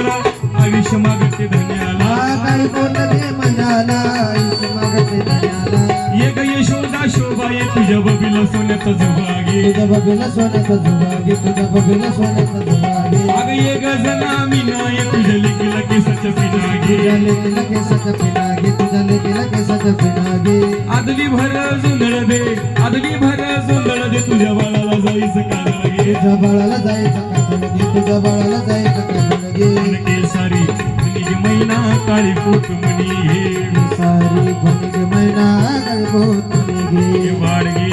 मंजाला आयुष्य मागते धन्याला काही बोलते मजाला आयुष्य मागते धन्याला ये ग यशोदा शोभा ये तुझ्या बबीला सोन्याचा झोबागे तुझ्या बघीला सोन्याचा झुबागे तुझ्या बघीला सोन्याचा झुबागे अग ये ग जना मीना ये तुझ्या लेकीला केसाच्या पिनागे तुझ्या लेकीला केसाचं पिनागे तुझ्या लेकीला केसाचं पिनागे आदली भर जोंधळ दे आदली भर जोंधळ दे तुझ्या बाळाला जायचं का तुझ्या बाळाला जायचं का तुझ्या बाळाला जायचं मैना काळी घे सारी भनिक मैना गळबोत निघे वाडगे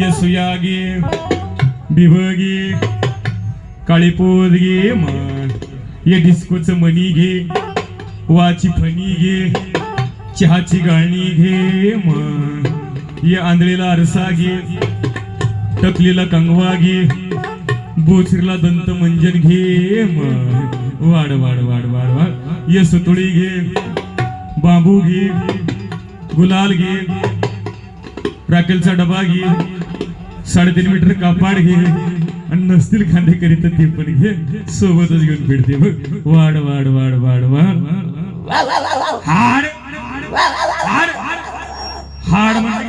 यसुयागे बिभगे काळीपोत गे मान ये डिस्कोच मनी घे वाची फणी घे चहाची गाळणी घे मान ये आंधळीला आरसा घे टकलीला कंगवा घे बोचरीला दंत मंजन घे मान वाड वाड वाड वाड वाड ये सुतळी घे बांबू घे गुलाल घे राखेलचा डबा घे साडेतीन मीटर कापाड घे आणि नसतील खांदे करीत ते पण घे. सोबतच घेऊन फिरते बघ. वाढ वाढ वाढ वाढ वाढ. हाड हाड. हाड म्हण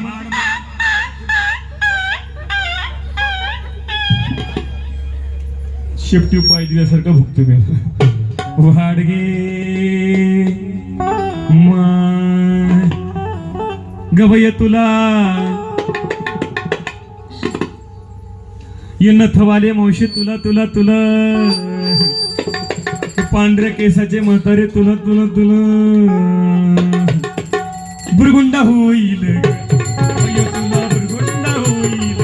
शेपटी पाय दिल्यासारखं भुकतो मी. वाडगे गवय तुला. ये नथवाले मावशी तुला तुला तुला. पांढऱ्या केसाचे म्हातारे तुला तुला तुला. बुरगुंडा होईल. तुला बुरगुंडा होईल.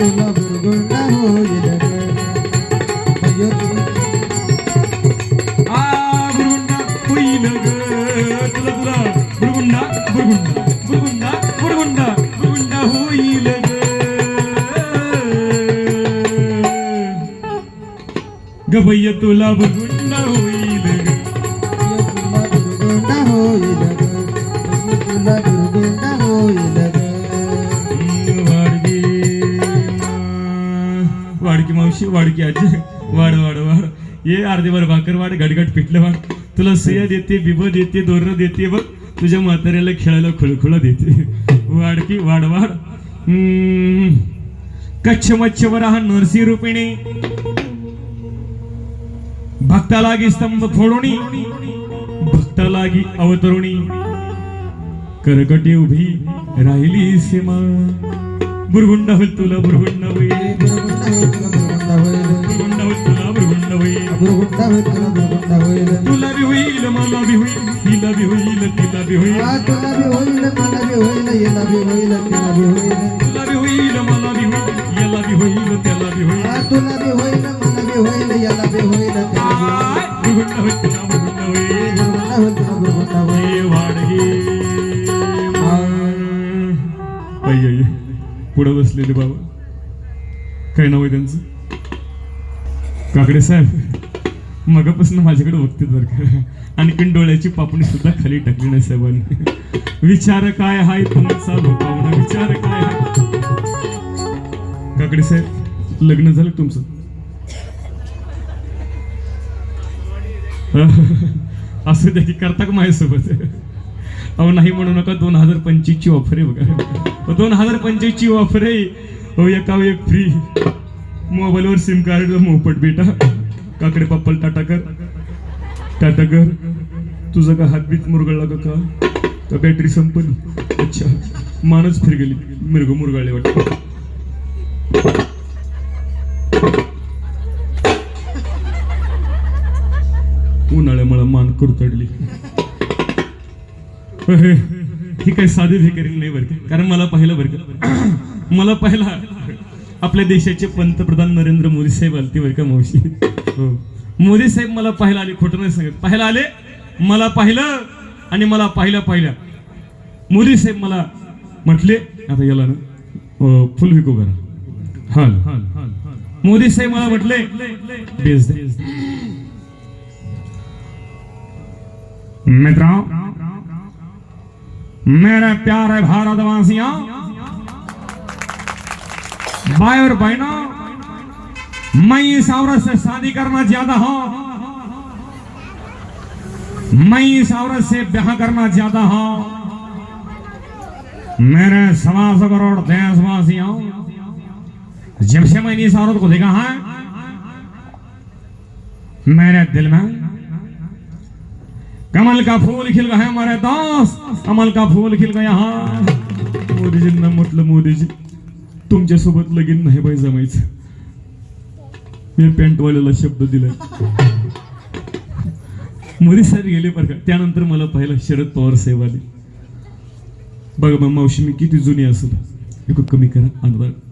तुला बुरगुंडा होईल. होईल तुला होईल तुला. वाडगी. वाडकी मावशी वाडकी आजी. वाड वाड वाड. ये अर्धे भर भाकर वाड गडगड पिठलं वाड. तुला सया देते बिब देते दोर देते बघ. तुझ्या म्हाताऱ्याला खेळायला खुळखुळा देते. वाडकी वाड वाड हम्म. कच्छ मच्छवर हा नरसी रुपिणी. भक्तालागी स्तंभ फोडोणी भक्तालागी अवतरुणी. करकटी उभी राहिली सीमा. बुरगुंडा होईल तुला बुरगुंडा होईल बुरगुंडा होईल होईल तुला बी होईल मला बी होईल. तिला बी होईल तिला बी होईल तुला बी होईल. मला बी होईल याला बी होईल तिला बी होईल तुला बी होईल मला बी होईल याला बी होईल त्याला बी होईल तुला बी होईल. मला बी होईल याला बी होईल होईल होईल होईल होईल अय पुढे बसलेले बाबा. काय नाव आहे त्यांचं? काकडे साहेब मगापासून माझ्याकडे बघते बरं का. आणखीन डोळ्याची पापणी सुद्धा खाली टाकली नाही साहेबांनी. विचार काय हाय तुमचा भोकावणा विचार काय हाय? काकडे साहेब लग्न झालं तुमचं? असं द्या की करता का माझ्यासोबत? अहो नाही म्हणू नका दोन हजार पंचवीसची ऑफर आहे बघा. दोन हजार पंचवीसची ऑफर आहे. हो एका एक फ्री मोबाईलवर सिम कार्ड मोपट बेटा. काकडे पप्पल टाटा कर. टाटा कर. तुझं का हातबीत मुरगळला का का? का बॅटरी संपली. अच्छा. मानच फिर गेली. मिरग मुरगाळले वाटतं. उन्हाळ्यामुळे मान कुरतडली. ही काही साधी भिकारी नाही बरं कारण मला पाहिलं बरं का? मला पाहिला आपल्या देशाचे पंतप्रधान नरेंद्र मोदी साहेब आलते बरं का मावशी? हो. मोदी साहेब मला पाहायला आले खोटं नाही सांगत. पाहायला आले मला पाहिलं आणि मला पाहिलं पाहिलं मोदी साहेब मला म्हटले आता याला ना फुल विको करा. हा ना, हा मोदी साहेब मला म्हटले बेस दे. मित्रों मेरे प्यारे भारतवासियों भाई और बहनों, मैं इस औरत से शादी करना ज़्यादा हूँ। मैं इस औरत से ब्याह करना ज़्यादा हूँ। मेरे सवा सौ करोड़ देशवासियों जब से मैंने इस औरत को देखा है, मेरे दिल में कमल का फूल खिल गया है, हमारे दोस्त। कमल का फूल खिल गया हा। मोदीजींना म्हटलं मोदीजी तुमच्या तुमच्यासोबत लगीन नाही बाई जमायचं. मी पॅन्टवाल्याला शब्द दिलाय. मोदी सर गेले बरं का? त्यानंतर मला पाहिलं शरद पवार साहेब आले. बघा मग मावशी मी किती जुनी असेल. एक कमी करा अनुदान